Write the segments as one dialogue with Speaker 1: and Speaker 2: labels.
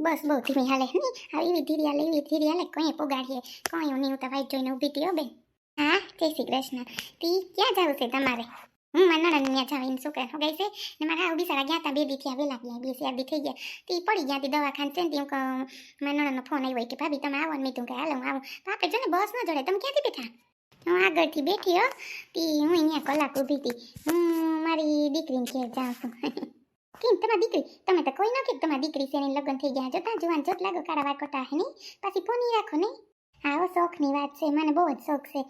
Speaker 1: બસ બહુ ધીમી હાલે. નહીં હા એવી ધીરી હાલે, એવી ધીરી હાલે. કંઈ પોગાડીએ? કંઈ નહીં હું તો વાઈટ જોઈને ઊભી હતી હો હા, જય શ્રી કૃષ્ણ. તી, ક્યાં જવું છે તમારે? હું મારા નણંદ ત્યાં જાવ એમ કહે ગઈ છે? ને મારા આવું બિસારા ગયા હતા બે દી થયા, વેલા ગયા, બે ચાર થઈ ગયા. તે પડી ગયા તી દવાખાને છે ને તી મારા નણંદનો ફોન આવ્યો કે, ભાભી, તમે આવો ને. મેં તું કે હાલો, હું આવું. તો જો ને બસ ન જોડે. તમે ક્યાંથી બેઠા? હું આગળથી બેઠી હો. તી, હું અહીંયા કલાક ઊભી હતી હું મારી દીકરીને ઘેર જાઉં છું. કેમ? તમારી દીકરી, તમે તો કોઈ ન કે તમારી દીકરી છે એની લગ્ન થઈ ગયા. જોતા જુવાન, જોત લાગો કાળા વાર કોટા હે નહીં? પાછી પોની રાખો, નહીં? આવો શોખની વાત છે, મને બહુ જ શોખ છે.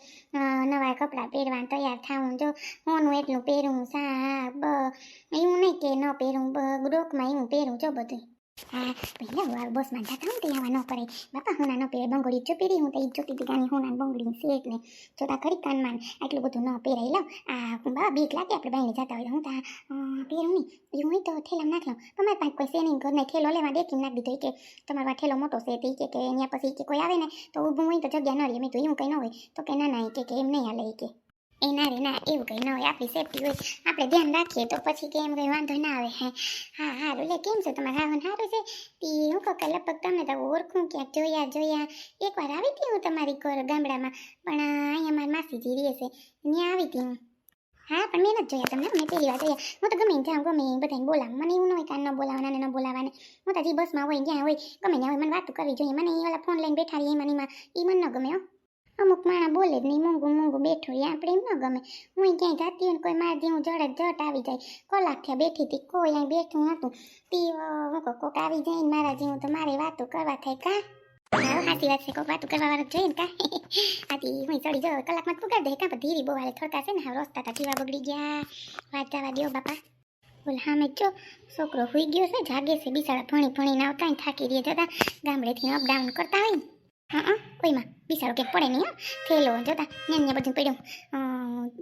Speaker 1: નવા કપડાં પહેરવાનું તૈયાર થવું જો હોનું એટલું પહેરું સા બ એવું નહીં કે ન પહેરું, બ, ગ્રોકમાં એવું પહેરું, જો બધું હા પહેલા બસમાં જતા હું તે આવા ન કરે. બાપા, હું નાનો પહેરે બંગડી જો પહેરી હું તો ઈ જોતી હતી હું ના બંગડી શેક ને જોતા ખરી કાનમાં આટલું બધું ન પહેરાઈ લઉં આ બા બીક લાગે આપણે બાઈને જતા હોય હું તો પહેરું નહીં. એ હું તો થેલામાં નાખ લઉં તમારે પાસે કોઈ છે ઘરને થેલો લેવા દેખી નાખી દીધો કે તમારો થેલો મોટો છે તે કે અહીંયા પછી કે કોઈ આવે ને તો ઊભું હોય તો જગ્યા ન રહે. મેં તો એવું કંઈ ન હોય. તો કે ના ના કે એમ નહીં હાલે કે. એ ના ના એવું કંઈ ન હોય, આપણી સેફટી હોય. આપણે ધ્યાન રાખીએ તો પછી કે એમ કંઈ વાંધો ના આવે, હે. હા, હારું. લે, કેમ છે? તમારે હાવન સારું છે? તી હું કહું લગભગ તમને તો ઓળખું, ક્યાંક જોયા જોયા. એકવાર આવી હતી હું તમારી ઘર ગામડામાં, પણ અહીંયા મારી માસીજી રહે છે. ત્યાં આવી હતી હું. હા, પણ મેં નથી જોયા તમને. મેં પહેલી વાર જોયા. હું તો ગમે ત્યાં ગમે બધાને બોલાવું. મને એવું ન હોય કાન ન બોલાવવાના ને બોલાવવાને. હું તો જે બસમાં હોય, જ્યાં હોય, ગમે ત્યાં હોય, મને વાતો કરવી જોઈએ. મને એ ઓલા ફોન લઈને બેઠા રહીએ એમાં એમાં. એ મને ન ગમે, હો. અમુક માણા બોલે જ નહીં, મૂંગું મૂંગું બેઠું એ આપણે એમ ન ગમે. હું ક્યાંય જતી હોય કોઈ મારા જેવું જડ જટ આવી જાય. કલાક થયા બેઠી હતી, કોઈ અહીં બેઠું નહોતું. તી હું કોક આવી જાય ને મારા જેવું તો મારે વાતો કરવા થાય કા? હા સાચી વાત છે, કોક વાતો કરવા વાળા જોઈએ કા? આથી હું ચડી જાઉં, કલાકમાં પુગાડ દે, કા ધીરી બહુ હાલે થોડકા છે ને હા રસ્તા તા જીવા બગડી ગયા. વાત જવા દો બાપા. બોલ, હા, મેં જો છોકરો હુઈ ગયો છે, જાગે છે, બિચારા ભણી ભણીને આવતા થાકી રહે જતા, ગામડેથી અપડાઉન કરતા હોય ને. હા હા, કોઈમાં? બિચારો કે પડે નહીં થેલો, જોતા, ન્યા ન્યા બધું પડ્યું.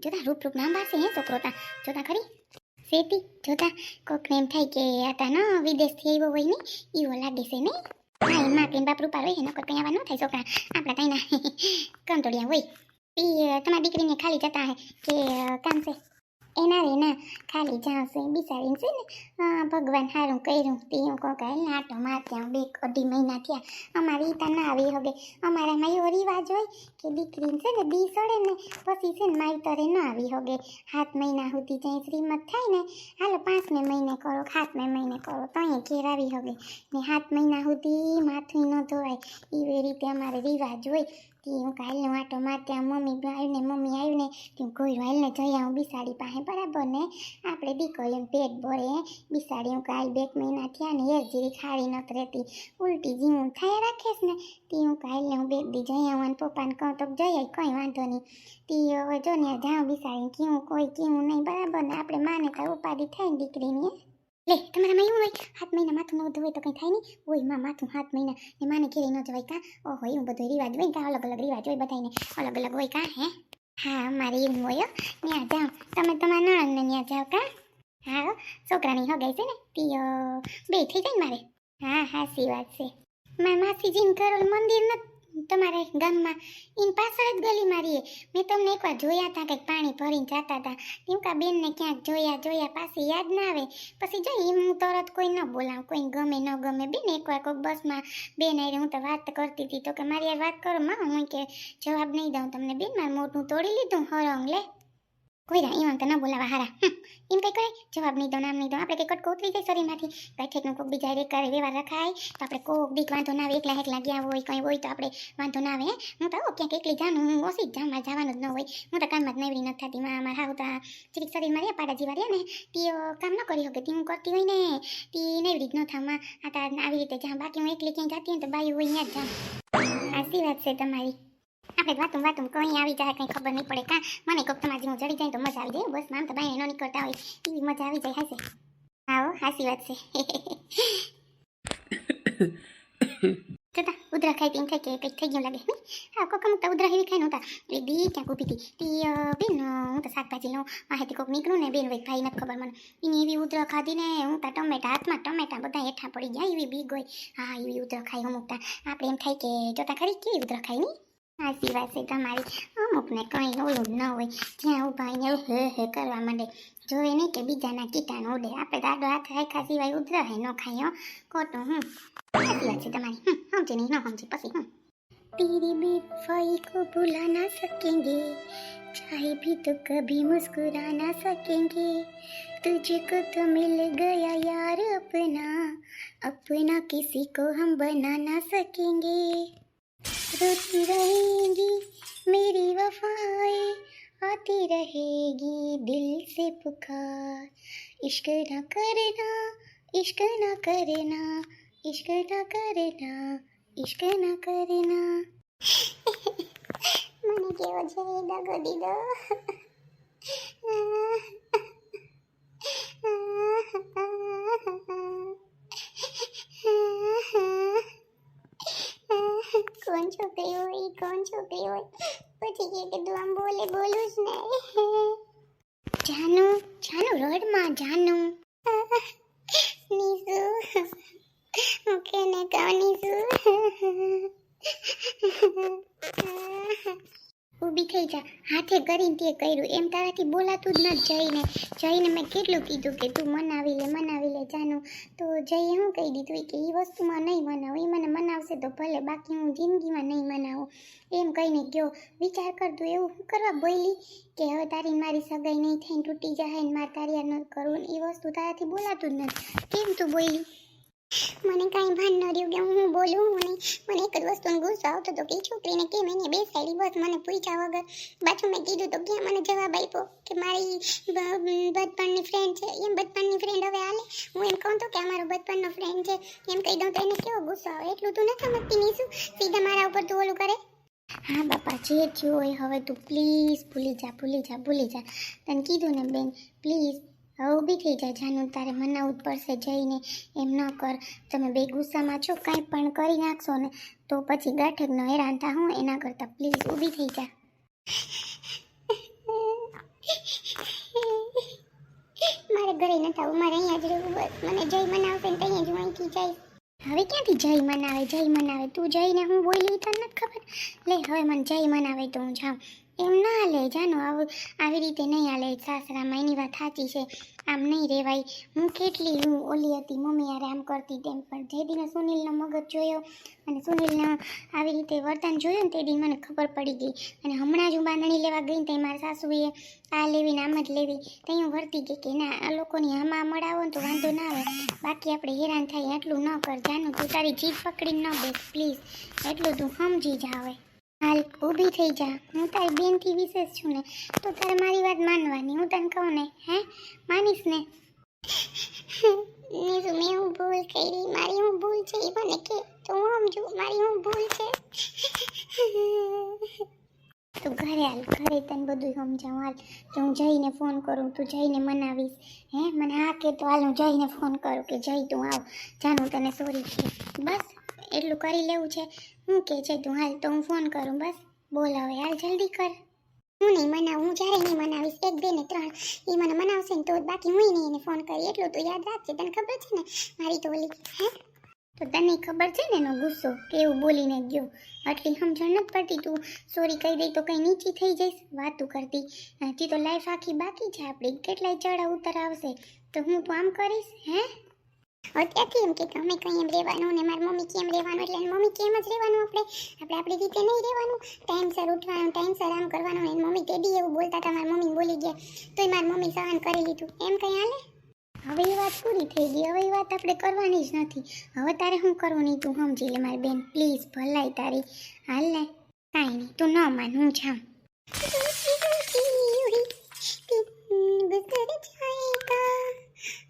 Speaker 1: જોતા, રૂપ રૂપ નામ બારશે હે, છોકરો તા. જોતા ખરી? સેતી, જોતા, કોકને એમ થાય કે આ તા, ન, વિદેશથી આવ્યો હોય ને એવો લાગે છે નહીં હા એમાં કઈ બાપ રૂપા હોય નકર કંઈ આવા ન થાય, છોકરા. આપણા કઈ ના કંટોડિયા હોય. એ તમારી દીકરીને ખાલી જતા હે, કે કામ છે? એના રે, ના. ખાલી જાશે બિચારીને છે ને ભગવાન સારું કર્યું. તે હું કહું કે ના તો માર ત્યાં બે અઢી મહિના થયા. અમારી ત્યાં ના આવી હવે. અમારામાં એવો રિવાજ હોય કે દીકરીને છે ને, દી સડે ને, પછી છે ને માઈતરે ન આવી હોગે. સાત મહિના સુધી જ્યાં શ્રીમત થાય ને, હાલો પાંચમે મહિને કરો, સાતમે મહિને કરો તો અહીંયા ઘેર આવી હોગે. ને સાત મહિના સુધી માથું ન ધોવાય. એવી રીતે અમારે રિવાજ હોય. હું કાલે આટો માર ત્યાં મમ્મી ને મમ્મી આવ્યું ને હું કોઈ હાલને જઈ આવું બિસાડી પાસે, બરાબર ને? આપણે દીકરીને પેટ ભરે બિસાડી હું કાલ બે મહિના થયા ને એક જીરી ખાવી નથી રહેતી. ઉલટી જીવું થાય રાખેશ ને? તી હું કાલે હું બે દી જઈ આવું પપ્પાને કહું તો જઈ આવી કંઈ વાંધો નહીં. તી હવે જો ને જાઉં બિસાડીને કેવું કોઈ કેવું નહીં, બરાબર ને? આપણે માને તો ઉપાધિ થાય ને દીકરીની, હે? લે તમારામાં એવું હોય. સાત મહિના માથું ન હોય તો કંઈ થાય નહીં. હોયમાં માથું સાત મહિના ને માને ઘેરે ન જવાય કાં? ઓહો એવું બધું રિવાજ હોય કાં? અલગ અલગ રિવાજ હોય બધાને અલગ અલગ હોય કાં હે? હા મારે એવું હોય ત્યાં જાઓ. તમે તમારા નણંદને ત્યાં જાઓ કાં? હા હો, છોકરાની હગાઈ છે ને? તી બે થઈ જાય ને મારે? હા હાસી વાત છે. મારા માસીજીને ઘર મંદિર ન તમારે ગામમાં એની પાછળ જ ગલી મારીએ મેં તમને એકવાર જોયા હતા કંઈક પાણી ભરીને જતા હતા કેમ કે બેનને ક્યાંક જોયા જોયા, પાછી યાદ ના આવે. પછી જો એમ હું તરત કોઈ ન બોલાવું કોઈ ગમે, ન ગમે. બેન એકવાર કોઈક બસમાં બેન આવી હું તો વાત કરતી હતી તો કે મારી યાર વાત કરો, માં, હું કે જવાબ નહીં દઉં. તમને બેન, મારું મોઢું તોડી લીધું, હરંગ, લે. કોઈ ના એમાં તો ન બોલાવા હારા. એમ કઈ કરે? જવાબ નહીં દો, નામ નહીં દો. આપણે કઈ કટકો ઉતરી જાય શરીરમાંથી. કઈ ઠેકનું કોક બીજા રે કરે, વ્યવહાર રખાય. તો આપણે કોક બીક વાંધો ના આવે, એકલા એકલા ગયા હોય, કંઈ હોય, તો આપણે વાંધો ના આવે, હું? તો ક્યાંક એકલી જાઉં, હું ઓછી જ જવાનું જ ન હોય. હું તો કામમાં જ નવરી નથી થતી. મારા મારા હાવ તો શરીરમાં રે પાડા જેવા રહ્યા ને, તીઓ કામ ન કરી શકે. તી હું કરતી હોય ને, તી નવરી જ ન થામાં આ આવી રીતે જાઉં. બાકી હું એકલી ક્યાંય જતી હોય તો બાઈ હોય, ત્યાં જ જાઉં. સાચી વાત છે તમારી. આપણે વાતું વાતું કઈ આવી જાય કંઈ ખબર નહીં પડે કાં. મને કોક તમારી હું જડી જાય તો મજા આવી જાય બસ મામ તો બાઈને ન નીકળતા હોય એવી મજા આવી જાય હશે આવો હાસી વાત છે. જતા ઉધરા ખાઈ તીન થાય કે કંઈક થઈ ગયું લાગે હા? કોક અમુક તો ઉધરા એવી ખાઈ નહોતા. એટલે દી ક્યાંક ઊભી હતી તી બેન હું તો શાકભાજી લઉં માહિતી કોક નીકળું ને બેન ભાઈ ભાઈ નથી ખબર મને. એની એવી ઉધરા ખાધી ને હું તો ટમેટા હાથમાં ટમેટા બધા હેઠા પડી ગયા એવી બીક હોય. હા એવી ઉધરા ખાઈ અમુક આપણે એમ થાય કે જોતા ખરી કેવી ઉધરા ખાઈ નહીં? સાચી વાત છે તમારી અમુકને કંઈ ઓલું ન હોય જ્યાં ઊભા હોય ને હે હે કરવા માંડે જોવે નહીં કે બીજાના કીટાણુ ઉડે આપણે તો આડો હાથ હાયખા સિવાય ઉધરાય ન ખાય હો ખોટું હમ સાચી વાત છે તમારી હમ સમજી નહીં ન સમજી પછી હમ तेरी बेवफाई को भुला ना सकेंगे चाहे भी तो कभी मुस्कुरा ना सकेंगे तुझको तो मिल गया यार अपना अपना किसी को हम बना ना सकेंगे रोती रहेगी मेरी वफाएं आती रहेगी दिल से पुकार इश्क ना करना इश्क ना करना इश्क ना करना इश्क ના કરના મને કેવો છે એ દગો દીધો કોણ છોકરી હોય, કોણ છોકરી હોય? પછી કે કે તું આમ બોલે, બોલું જ નહીં જાનુ જાનુ રોડમાં, જાનુ. નીસુ. ને કાની ઊભી થઈ જા. હાથે કરીને તે કર્યું. એમ તારાથી બોલાતું જ ન જઈને. જઈને મેં કેટલું કીધું કે તું મનાવી લે મનાવી લે જાનું. તો જઈએ હું કહી દીધું કે એ વસ્તુમાં નહીં મનાવું. એ મને મનાવશે તો ભલે, બાકી હું જિંદગીમાં નહીં મનાવું. એમ કહીને ગયો. વિચાર કર તું એવું શું કરવા બોલી કે હવે તારી મારી સગાઈ નહીં થઈને તૂટી જાય ને મારે તારી ન કરવું એ વસ્તુ તારાથી બોલાતું જ નથી. કેમ તું બોલી મને કાંઈ ભાન ન રહ્યું કે હું બોલું નહીં મને એક જ વસ્તુનો ગુસ્સો આવતો હતો કે છોકરીને કેમ એને બે સાઈડ બસ મને પૂછ્યા વગર પાછું મેં કીધું તો ક્યાં મને જવાબ આપ્યો કે મારી બચપણની ફ્રેન્ડ છે. એમ બચપણની ફ્રેન્ડ હવે હાલે? હું એમ કહું તો કે અમારો બચપણનો ફ્રેન્ડ છે. એમ કહી દઉં તો એને કેવો ગુસ્સો આવે? એટલું તું ન સમજતી નીસું સીધા મારા ઉપર તું ઓલું કરે? હા બાપા, જે થયું હોય હવે તું પ્લીઝ ભૂલી જા ભૂલી જા ભૂલી જા. તને કીધું ને બેન પ્લીઝ હવે ઊભી થઈ જાય જાનું તારે મનાવવું જ પડશે જઈને. એમ ન કર. તમે બે ગુસ્સામાં છો, કાંઈ પણ કરી નાખશો ને તો પછી ગાંઠકનો હેરાન થા હું એના કરતાં. પ્લીઝ ઊભી થઈ જા. મારે ઘરે નથી આવું મારે અહીંયા જ રહેવું બસ મને જય મનાવશે ને ત્યાં જ હું અહીંથી જઈશ. હવે ક્યાંથી જય મનાવે જય મનાવે? તું જઈને હું બોલી તને નથી ખબર? લે, હવે મને જય મનાવે તો હું જાઉં. એમ ના હાલે જાનો, આવું, આવી રીતે નહીં હાલે સાસરામાં એની વાત સાચી છે. આમ નહીં રહેવાય હું કેટલી હું ઓલી હતી, મમ્મી યારે આમ કરતી તેમ. પણ જે દીને સુનિલનો મગજ જોયો અને સુનિલનો આવી રીતે વર્તન જોયું ને તે દી મને ખબર પડી ગઈ. અને હમણાં જ હું બાંધણી લેવા ગઈ ને મારા સાસુએ આ લેવી ને આમ જ લેવી. ત્યાં હું વર્તી ગઈ કે ના, આ લોકોની આમાં મળાવો ને તો વાંધો ના આવે. બાકી આપણે હેરાન થાય એટલું ન કર. જાનું તું તારી જીભ પકડીને ન બેસ, પ્લીઝ. એટલું તું સમજી જ હવે હાલ ઊભી થઈ જા. હું તારી બેનથી વિશેષ છું ને તો તારે મારી વાત માનવાની. હું તને કહું ને હે? માનીશ ને? નીસુ મેં હું ભૂલ કરી. મારી હું ભૂલ છે એ મને કે તો હું સમજુ મારી હું ભૂલ છે? તું ઘરે હાલ ઘરે તને બધું સમજાવું. હાલ કે હું જઈને ફોન કરું તું જઈને મનાવીશ. હે? મને હા કે તો હાલ હું જઈને ફોન કરું કે જઈ તું આવ. જાનું તને સોરી કે બસ. એટલું કરી લેવું છે. હું કે છે તું હાલ તો હું ફોન કરું, બસ. બોલ હવે, હાલ જલ્દી કર. હું નહીં મનાવું, હું જ્યારે નહીં મનાવીશ, એક, બે ને ત્રણ એ મને મનાવશે ને તો બાકી હું નહીં એને ફોન કરી એટલું તો યાદ રાખજે, તને ખબર છે ને? મારી તો ઓલી, હે? તો તને ખબર છે ને એનો ગુસ્સો કેવું બોલીને ગયો? આટલી સમજણ નથી પડતી તું. સોરી કહી દઈ તો કંઈ નીચી થઈ જઈશ. વાતું કરતી. હજી તો લાઈફ આખી બાકી છે. આપણી કેટલાય ચડા ઉતર આવશે. તો હું તો આમ કરીશ, હે? અત્યારથી એમ કે અમે કંઈ એમ રહેવાનું ને મારી મમ્મી કેમ રહેવાનું? એટલે મમ્મી કેમ જ રહેવાનું આપણે? આપણે આપણી રીતે નહીં રહેવાનું. ટાઈમસર ઉઠવાનું ટાઈમસર આમ કરવાનું ને મમ્મી તે બી એવું બોલતા હતા, મારી મમ્મી બોલી ગયા. તોય મારી મમ્મી સહન કરી લીધું. એમ કંઈ હાલે? હવે એ વાત પૂરી થઈ ગઈ. હવે એ વાત આપણે કરવાની જ નથી. હવે તારે શું કરવું નહીં તું સમજી લે મારી બેન. પ્લીઝ, ભલાઈ તારી. હાલ ને. કાંઈ નહીં. તું ન માન, હું જાઉં.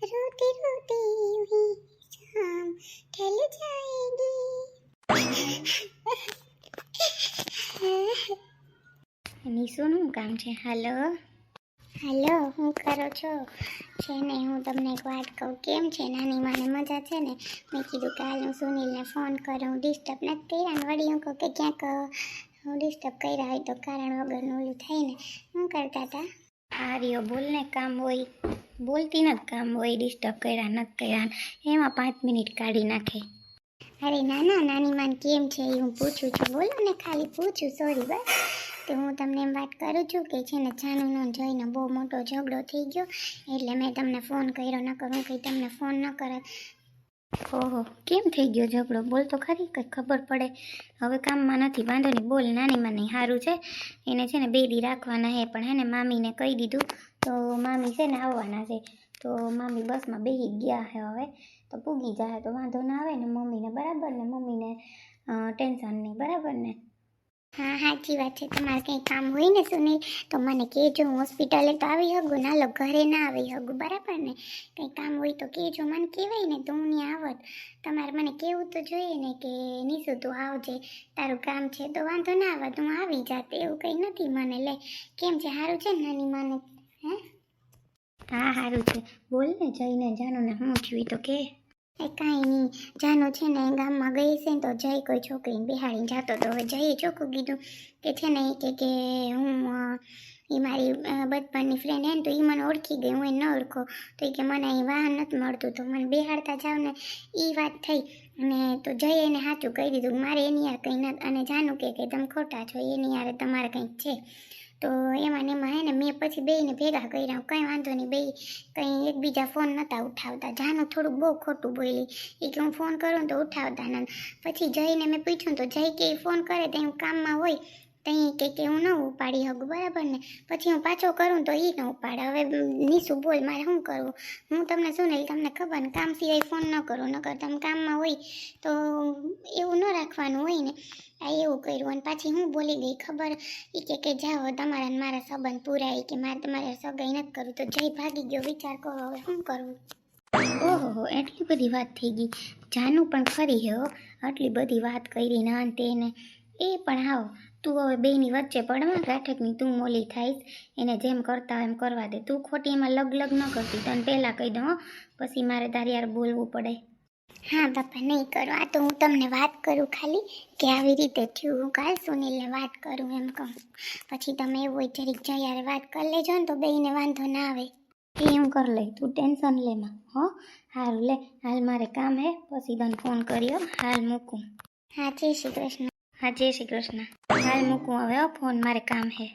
Speaker 1: रोते रोते हुई शाम ढल જાયેગી નિશુનું કામ છે? હલો? હલો, હું કરો છો? છે ને, હું તમને એક વાત કહું. કેમ છે? નાની માને મજા છે ને? મેં કીધું કાલ હું સુનિલને ફોન કરું. હું ડિસ્ટર્બ નથી કર્યા વળી હું કહું કે ક્યાંક હું ડિસ્ટર્બ કર્યા હોય તો કારણ વગરનું ઓલું થાય ને? હું કરતા હતા
Speaker 2: આર્યો બોલને કામ હોય, બોલતી નથી કામ હોય ડિસ્ટર્બ કર્યા નથી કર્યા, એમાં પાંચ મિનિટ કાઢી નાખે.
Speaker 1: અરે ના ના નાની માન કેમ છે? એ હું પૂછું છું. બોલો ને ખાલી પૂછું સોરી બસ. તો હું તમને એમ વાત કરું છું કે છે ને, જાનુનો જઈને બહુ મોટો ઝઘડો થઈ ગયો. એટલે મેં તમને ફોન કર્યો ન કરું કંઈ તમને ફોન ન કરત
Speaker 2: ઓહો, કેમ થઈ ગયો ઝઘડો? બોલ તો ખરી, કંઈ ખબર પડે. હવે કામમાં નથી, વાંધો નહીં, બોલ, નાનીમાં નહીં સારું છે. એને છે ને બે દી રાખવાના હે, પણ હે ને મામીને કહી દીધું. તો મામી છે ને આવવાના છે. તો મામી બસમાં બેસી ગયા હે હવે. તો પૂગી જાય તો વાંધો ના આવે ને મમ્મીને બરાબર ને મમ્મીને ટેન્શન નહીં, બરાબર ને?
Speaker 1: હા સાચી વાત છે. તમારે કંઈ કામ હોય ને સુનિલ, તો મને કહેજો. હું હોસ્પિટલે તો આવી હગું ના લો, ઘરે ના આવી હગું બરાબર ને? કંઈ કામ હોય તો કહેજો. મને કહેવાય ને, તો હું ત્યાં આવત. તમારે મને કહેવું તો જોઈએ ને કે નીસુ તું આવજે. તારું કામ છે તો વાંધો ના આવત હું આવી જાત. એવું કંઈ નથી મને. લે, કેમ છે? સારું છે નાની માને? હે?
Speaker 2: હા સારું છે. બોલ ને, જઈને જાણો ને હું થયું તો કે.
Speaker 1: એ કાંઈ નહીં. જાનો છે ને ગામમાં ગઈ છે ને તો જય કોઈ છોકરીને બિહાડીને જતો તો હવે જઈએ. ચોખ્ખું કીધું કે છે ને કે કે હું એ મારી બચપણની ફ્રેન્ડ હે ને તો એ મને ઓળખી ગઈ. હું એને ન ઓળખો. તો એ કે મને અહીં વાહન નથી મળતું. તો મને બિહાડતા જાવ ને એ વાત થઈ. અને તો જઈએ એને સાચું કહી દીધું. મારે એની યાર કંઈ નથી અને જાનું કે તમે ખોટા છો. એની યારે તમારે કંઈક છે. તો એમાં ને એમાં હે ને મેં પછી બેયને ભેગા કર્યા. કંઈ વાંધો નહીં બે કંઈ એકબીજા ફોન નહોતા ઉઠાવતા. જાનું થોડુંક બહુ ખોટું બોલી. એ કે હું ફોન કરું ને તો ઉઠાવતા નથી પછી જઈને મેં પૂછ્યું તો જઈ કે ફોન કરે તો એમ કામમાં હોય. તઈ કે કે હું ન ઉપાડી શકું, બરાબર ને? પછી હું પાછો કરું તો એ ન ઉપાડે. હવે નીસુ બોલ, મારે શું કરવું? હું તમને શું નહીં તમને ખબર ને, કામ સિવાય ફોન ન કરું, નકર તમે કામમાં હોય તો એવું ન રાખવાનું હોય ને. આ એવું કર્યું અને પાછી હું બોલી ગઈ, ખબર? એ કે કે જાઓ તમારા મારા સંબંધ પૂરા કે મારે તમારે સગાઈ નથી કરવું. તો જય ભાગી ગયો, વિચાર કરો હવે શું કરવું?
Speaker 2: ઓહો એટલી બધી વાત થઈ ગઈ. જાનું પણ ખરી હે આટલી બધી વાત કરી ના તેને. એ પણ હાવ તું હવે બેની વચ્ચે પડવા ગાંઠકની તું મોલી થાઈશ. એને જેમ કરતા હોય એમ કરવા દે. તું ખોટી એમાં લગ લગ ન કરતી. તને પહેલાં કહી દઉં હો પછી મારે તારી યાર બોલવું પડે.
Speaker 1: હા બાપા નહીં કરો. આ તો હું તમને વાત કરું ખાલી કે આવી રીતે થયું. હું કાલ સુનિલને વાત કરું એમ કહું. પછી તમે એવું હોય જરીક જયારે વાત કરી લેજો ને તો બેયને વાંધો ના આવે.
Speaker 2: એ એમ કર લે તું ટેન્શન લેમાં હો? હારું લે. હાલ મારે કામ હે પછી તને ફોન કર્યો. હાલ મૂકું.
Speaker 1: હા જય શ્રી કૃષ્ણ.
Speaker 2: હા જય શ્રી કૃષ્ણ. હાલ મૂકું હવે ફોન મારે કામ હે